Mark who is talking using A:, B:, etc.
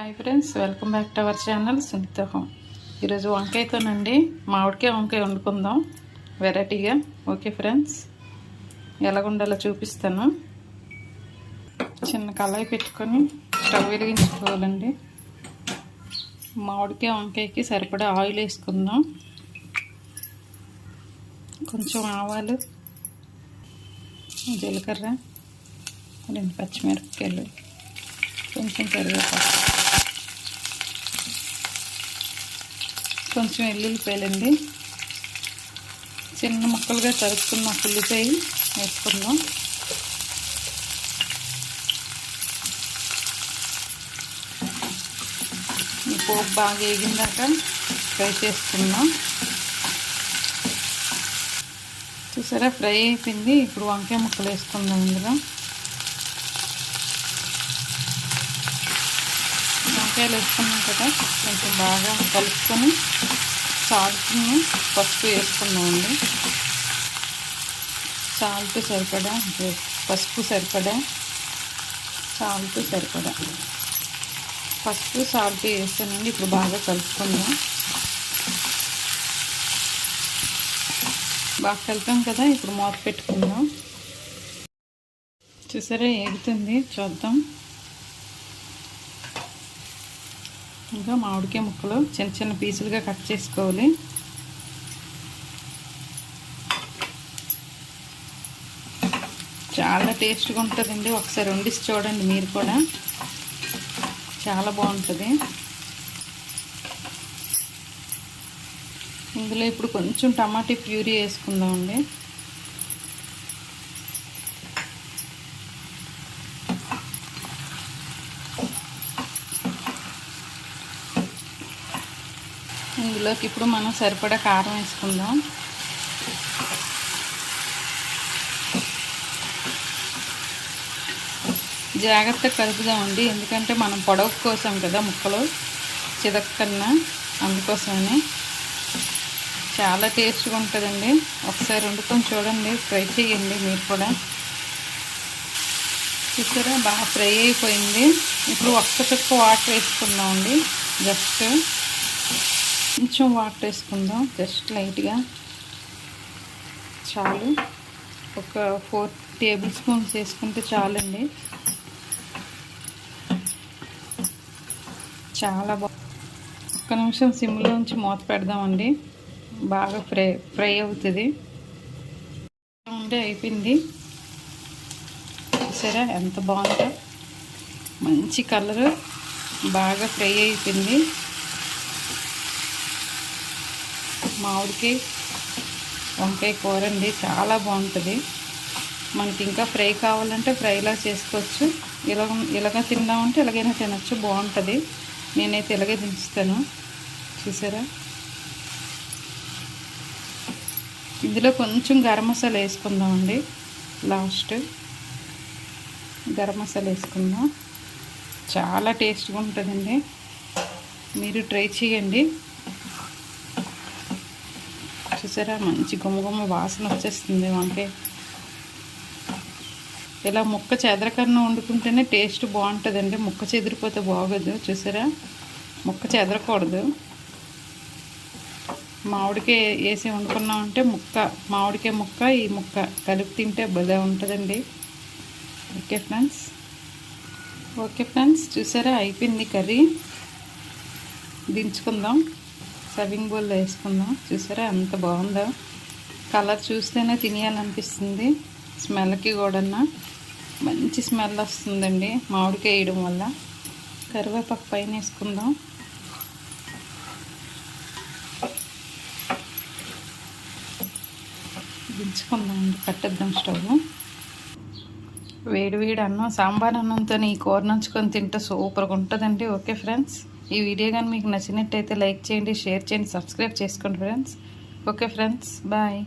A: Hi friends welcome back to our channel Sunitha home. ఈరోజు వంకాయతోనండి మామిడికాయ వంకాయ వండుకుందాం వెరైటీగా. ఓకే ఫ్రెండ్స్ ఎలా ఉండాలో చూపిస్తాను. చిన్న కళాయి పెట్టుకొని స్టవ్ వెలిగించుకోవాలండి. మామిడికాయ వంకాయకి సరిపడా ఆయిల్ వేసుకుందాం. కొంచెం ఆవాలు జీలకర్ర రెండు పచ్చిమిరపకాయలు కొంచెం కరివేపాకు. కొంచెం ఎల్లుల్లిపాయలండి. చిన్న ముక్కలుగా తరుక్కున్న ఉల్లిపాయ వేసుకుందాం. ఈ పోపు బాగా వేగిందాక ఫ్రై చేసుకుందాం. చూసారా? ఫ్రై అయిపోయింది. ఇప్పుడు వంకాయ ముక్కలు వేసుకుందాం ఇందులో. వంకాయలు వేసుకున్నాం కదా కొంచెం బాగా కలుపుకొని సాల్ట్ని పసుపు వేసుకున్నామండి సాల్ట్ సరిపడా? పసుపు సరిపడా? సాల్ట్ సరిపడా. పసుపు సాల్ట్ వేస్తానండి ఇప్పుడు బాగా కలుపుకుందాం. బాగా కలిపాం కదా ఇప్పుడు మూత పెట్టుకుందాం. చూసారా ఏగుతుంది? చూద్దాం. ఇంకా మామిడికాయ ముక్కలు చిన్న చిన్న పీసులుగా కట్ చేసుకోవాలి. చాలా టేస్ట్గా ఉంటుందండి. ఒకసారి వండిసి చూడండి మీరు కూడా. చాలా బాగుంటుంది. ఇందులో ఇప్పుడు కొంచెం టమాటీ ప్యూరీ వేసుకుందామండి. ఇందులోకి ఇప్పుడు మనం సరిపడా కారం వేసుకుందాం. జాగ్రత్తగా కలుపుదామండి ఎందుకంటే మనం పొడవు కోసం కదా ముక్కలు చిదక్కన్నా అందుకోసమని. చాలా టేస్ట్గా ఉంటుందండి. ఒకసారి వండుకొని చూడండి ఫ్రై చేయండి మీరు కూడా. చూసారా? బాగా ఫ్రై అయిపోయింది. ఇప్పుడు ఒక్క చుక్క వాటర్ వేసుకుందామండి జస్ట్ కొంచెం వాటర్ వేసుకుందాం జస్ట్ లైట్గా. చాలు. ఒక ఫోర్ టేబుల్ స్పూన్స్ వేసుకుంటే చాలండి. చాలా బాగా ఒక్క నిమిషం సిమ్లో ఉంచి మూత పెడదామండి. బాగా ఫ్రై ఫ్రై అవుతుంది. ఉండే అయిపోయింది. చూసారా ఎంత బాగుందో? మంచి కలరు. బాగా ఫ్రై అయిపోయింది. మామిడికి వంకాయ కూర అండి. చాలా బాగుంటుంది. మనకి ఇంకా ఫ్రై కావాలంటే ఫ్రైలా చేసుకోవచ్చు. ఇలా ఇలాగ తిందామంటే ఇలాగైనా తినచ్చు బాగుంటుంది. నేనైతే ఇలాగే దించుతాను. చూసారా? ఇందులో కొంచెం గరం మసాలా వేసుకుందామండి. లాస్ట్ గరం మసాలా వేసుకుందాం. చాలా టేస్ట్గా ఉంటుందండి. మీరు ట్రై చేయండి. చూసారా? మంచి గుమ్మగుమ్మ వాసన వచ్చేస్తుంది వంకాయ ఇలా ముక్క చెదరకన్నా వండుకుంటేనే టేస్ట్ బాగుంటుందండి. ముక్క చెదిరిపోతే బాగోదు. చూసారా? ముక్క చెదరకూడదు. మామిడికాయ వేసి వండుకున్నామంటే ముక్క మామిడికాయ ముక్క ఈ ముక్క కలిపి తింటే భలే ఉంటుందండి. Okay friends? ఓకే ఫ్రెండ్స్ చూసారా? అయిపోయింది కర్రీ. దించుకుందాం. సర్వింగ్ బౌల్లో వేసుకుందాం. చూసారా ఎంత బాగుందో? కలర్ చూస్తేనే తినేయాలనిపిస్తుంది. స్మెల్కి కూడా మంచి స్మెల్ వస్తుందండి. మామిడికాయ వేయడం వల్ల. కరివేపాకు పైన వేసుకుందాం. దించుకుందాం అండి. కట్టేద్దాం స్టవ్. వేడి అన్నం సాంబార్ అన్నంతో ఈ కూర నంచుకొని తింటే సూపర్గా ఉంటుందండి. Okay friends? ఈ వీడియో కానీ మీకు నచ్చినట్టయితే లైక్ చేయండి షేర్ చేయండి సబ్స్క్రైబ్ చేసుకోండి ఫ్రెండ్స్. Okay friends? బాయ్.